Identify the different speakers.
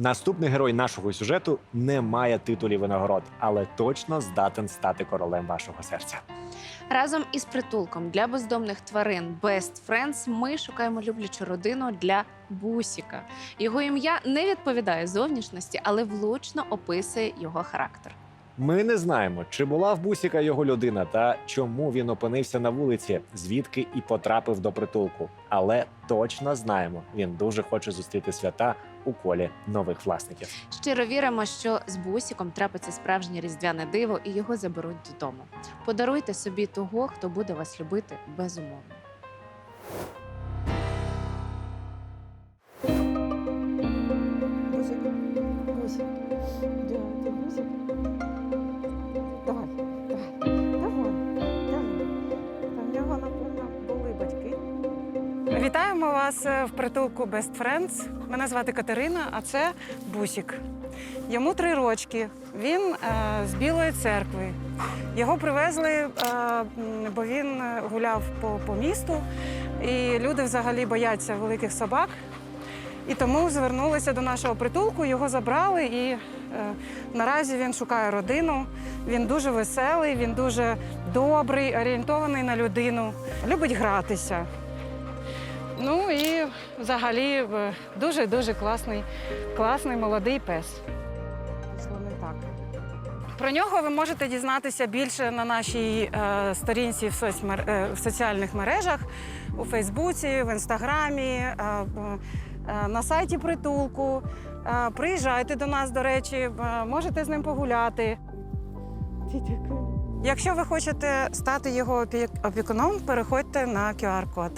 Speaker 1: Наступний герой нашого сюжету не має титулів і нагород, але точно здатен стати королем вашого серця.
Speaker 2: Разом із притулком для бездомних тварин Best Friends ми шукаємо люблячу родину для Бусіка. Його ім'я не відповідає зовнішності, але влучно описує його характер.
Speaker 1: Ми не знаємо, чи була в бусіка його людина та чому він опинився на вулиці, звідки і потрапив до притулку. Але точно знаємо, він дуже хоче зустріти свята у колі нових власників.
Speaker 2: Щиро віримо, що з Бусіком трапиться справжнє різдвяне диво і його заберуть додому. Подаруйте собі того, хто буде вас любити безумовно.
Speaker 3: Вітаємо вас е, в притулку Best Friends. Мене звати Катерина, а це Бусік. Йому три рочки. Він е, з Білої церкви. Його привезли, е, бо він е, гуляв по, по місту, і люди взагалі бояться великих собак. І тому звернулися до нашого притулку, його забрали, і е, наразі він шукає родину. Він дуже веселий, він дуже добрий, орієнтований на людину, любить гратися. Ну і взагалі дуже-дуже класний, класний молодий пес. Про нього ви можете дізнатися більше на нашій е, сторінці в, соцмер... е, в соціальних мережах, у Фейсбуці, в Інстаграмі, е, е, на сайті притулку. Е, приїжджайте до нас, до речі, е, можете з ним погуляти. Якщо ви хочете стати його опі- опікуном, переходьте на QR-код.